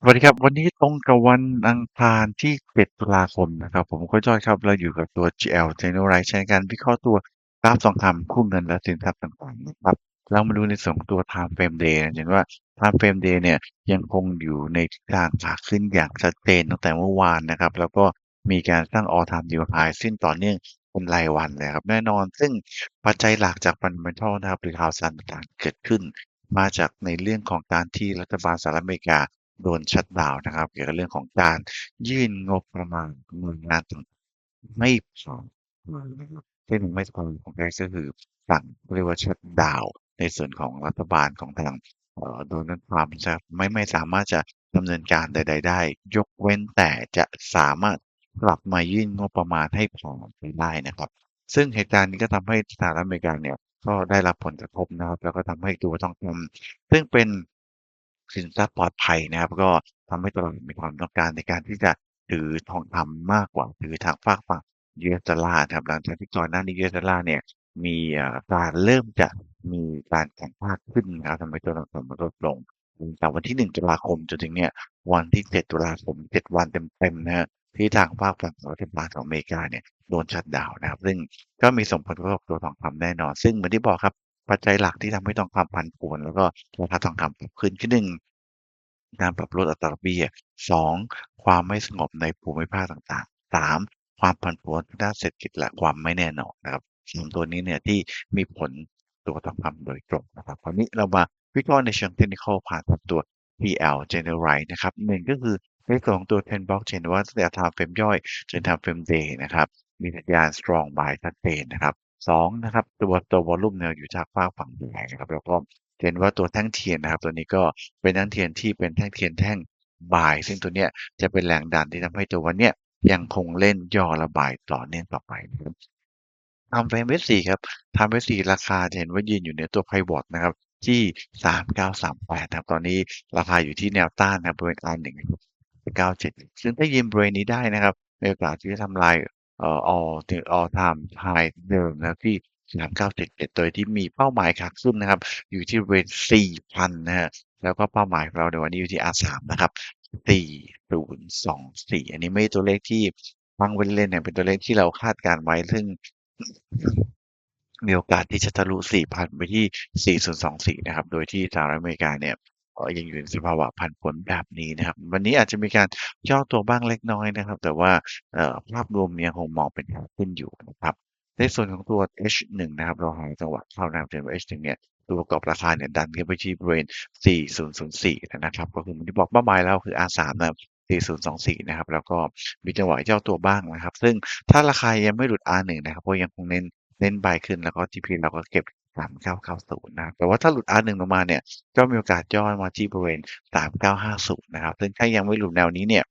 สวัสดีครับ วันนี้ตรงกับวันอังคารที่ 7 ตุลาคมนะครับ ผมคุณจ้อยครับ เราอยู่กับตัว GL Generalise ในการวิเคราะห์ตัวกราฟทองคำคู่เงินและสินทรัพย์ต่างๆนะครับ เรามาดูในส่วนของตัว Time Frame Day จะเห็นว่า Time Frame Day เนี่ยยังคงอยู่ในทิศทางขาขึ้นอย่างชัดเจนตั้งแต่เมื่อวานนะครับ แล้วก็มีการสร้าง All Time New High ซึ่งต่อเนื่องเป็นรายวันเลยครับแน่นอน ซึ่งปัจจัยหลักจาก Fundamental นะครับหรือข่าวสารต่างๆเกิดขึ้น มาจากในเรื่องของการที่รัฐบาลสหรัฐอเมริกา โดนชัตดาวน์นะครับ เกี่ยวกับเรื่องของการยื่นงบประมาณหน่วยงานต่างไม่พอนะครับซึ่งไม่พอของแรกก็คือสั่งเรียกว่าชัตดาวน์ในส่วนของรัฐบาลของทางโดนัลด์ทรัมป์จะไม่ไม่สามารถจะดำเนินการใด ๆ ได้ ยกเว้นแต่จะสามารถกลับมายื่นงบประมาณให้พอไปได้นะครับ ซึ่งเหตุการณ์นี้ก็ทำให้สหรัฐอเมริกาเนี่ยก็ได้รับผลกระทบนะครับ แล้วก็ทำให้ตัวทองคำซึ่งเป็น สินทรัพย์ปลอดภัยนะครับ ก็ทำให้ตลาดมีความต้องการในการที่จะถือทองคำมากกว่าถือทางฝากฝั่ง US ดอลลาร์ครับหลังจากที่ก่อนหน้านี้ US ดอลลาร์เนี่ยมีการเริ่มจะมีการแข็งค่าขึ้นนะครับทำให้ตัวทองคำลดลงตั้งแต่วันที่ 1 ตุลาคมจนถึงเนี่ยวันที่ 7 ตุลาคม 7 วันเต็มๆนะครับที่ทางฝากฝั่งของรัฐบาลของอเมริกาเนี่ยโดนชัตดาวนะครับ ซึ่งก็มีส่งผลกระทบกับตัวทองคำแน่นอน ซึ่งเหมือนที่บอกครับ ปัจจัยหลักที่ทำให้ทองคำผันผวน แล้วก็ราคาทองคำปรับขึ้นคือ1การปรับลดอัตราดอกเบี้ย2ความไม่สงบในภูมิภาคต่างๆ3ความผันผวนด้านเศรษฐกิจและความไม่แน่นอนนะครับสามตัวนี้เนี่ยที่มีผลตัวทองคำโดยตรงนะครับคราวนี้เรามาวิเคราะห์ในเชิงเทคนิคผ่านตัว PL Generalise นะครับหนึ่งก็คือในส่วนของตัว10 Block Chain ว่าตั้งแต่ Time Frame ย่อยจน Time Frame Day นะครับ มีสัญญาณ strong buy ชัดเจนนะครับ สองนะครับตัวตัววอลลุ่มเนี่ยอยู่จากฝากฝั่งแดงนะครับแล้วก็เห็นว่าตัวแท่งเทียนนะครับ ตัวนี้ก็เป็นแท่งเทียนที่เป็นแท่งเทียนแท่งบ่าย ซึ่งตัวเนี้ยจะเป็นแรงดันที่ทำให้ตัววันเนี้ยยังคงเล่นย่อระบายต่อเนื่องต่อไปนะครับทำเฟรมเวสสี่ครับทำเวสสี่ราคาจะเห็นว่ายืนอยู่ในตัวไพวอตนะครับที่สามเก้าสามแปดนะครับตอนนี้ราคาอยู่ที่แนวต้านนะครับบริเวณ R หนึ่งเก้าเจ็ดซึ่งถ้ายืนบริเวณนี้ได้นะครับมีโอกาสที่จะทำลาย เอ่อ all ถึง all time high เดิมนะครับที่ 3977 โดยที่มีเป้าหมายขาขึ้นนะครับ อยู่ที่บริเวณ 4,000 นะครับแล้วก็เป้าหมายของเราในวันนี้อยู่ที่ R3 นะครับ 4024 อันนี้ไม่ใช่ตัวเลขที่ฟังเล่นเนี่ยเป็นตัวเลขที่เราคาดการไว้ ซึ่ง มีโอกาสที่จะทะลุ 4,000 ไปที่ 4024 นะครับ โดยที่สหรัฐอเมริกาเนี่ย ยังอยู่ในสภาวะผันผวนแบบนี้นะครับ วันนี้อาจจะมีการย่อตัวบ้างเล็กน้อยนะครับ แต่ว่าภาพรวมยังคงมองเป็นขึ้นอยู่นะครับในส่วนของตัว H1 นะครับ เราหาจังหวะเข้านะครับเห็นว่า H1 เนี่ยตัวประกอบราคาเนี่ยดันขึ้นไปที่บริเวณ 4004 นะครับ ก็คือเหมือนที่บอกเป้าหมายเราคือ R3 นะครับ4024 นะครับ แล้วก็มีจังหวะย่อตัวบ้างนะครับ ซึ่งถ้าราคายังไม่หลุด R1 นะครับก็ยังคงเน้นเน้น buy ขึ้นแล้วก็ TP เราก็เก็บ 3990นะครับแต่ว่าถ้าหลุด R1 ลงมาเนี่ยก็มีโอกาสย่อมาที่บริเวณ3950นะครับซึ่งถ้ายังไม่หลุดแนวนี้เนี่ย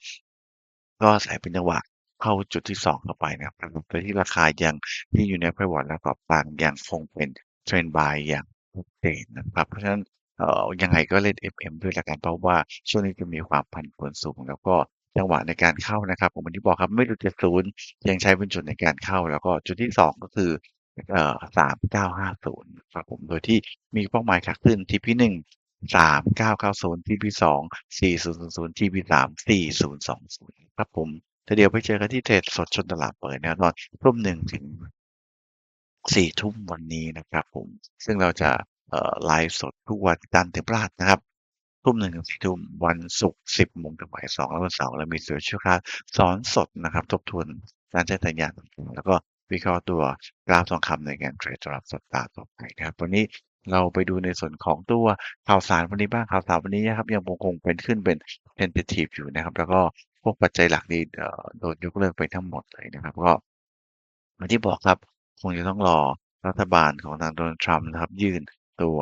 ก็อาศัยเป็นจังหวะเข้าจุดที่2เข้าไปนะครับโดยที่ราคายังที่อยู่ในพวอร์ตและกรอบกลางยังคงเป็น trend buy อย่างชัดเจนนะครับเพราะฉะนั้นเอ่อยังไงก็เล่น FM ด้วยล้วกันเพราะว่าช่วงนี้จะมีความผันผวนสูงแล้วก็จังหวะในการเข้านะครับผมเหมือนที่บอกครับไม่หลุด70ยังใช้เป็นจุดในการเข้า แล้วก็จุดที่ 2 ก็คือ เอ่อ3950ครับผม โดยที่มีเป้าหมายขาขึ้น TP1 3990 TP2 4000 TP3 4020ครับผมแต่เดี๋ยวไปเจอกันที่เทรดสดชนตลาดเปิดนะครับตอนทุ่มหนึ่งถึงสี่ทุ่มวันนี้นะครับผม ซึ่งเราจะเอ่อไลฟ์สดทุกวันจันทร์ถึงพฤหัสนะครับ ทุ่มหนึ่งถึงสี่ทุ่มวันศุกร์สิบโมงถึงบ่ายสองแล้ววันเสาร์เรามีเสวยชั่วคราวสอนสดนะครับ ทบทวนการใช้สัญญาณแล้วก็ วิเคราะห์ตัวกราฟทองคำในการเทรดสำหรับสัปดาห์ต่อไปนะครับวันนี้เราไปดูในส่วนของตัวข่าวสารวันนี้บ้างข่าวสารวันนี้นะครับยังคงเป็นขึ้นเป็น tentative อยู่นะครับ แล้วก็พวกปัจจัยหลักนี่โดนยกเลิกไปทั้งหมดเลยนะครับ ก็อย่างที่บอกครับคงจะต้องรอรัฐบาลของทางโดนัลด์ทรัมป์นะครับ ยื่นตัว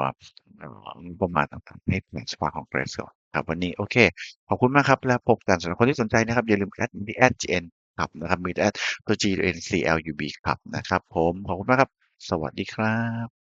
งบประมาณต่างๆให้ผ่านสภาคองเกรสก่อนครับวันนี้โอเค ขอบคุณมากครับ แล้วพบกันสำหรับคนที่สนใจนะครับ อย่าลืมแอดที่ @gn รับนะครับมีแอดตัว G N C L U B ครับนะครับผมขอบคุณมากครับ สวัสดีครับ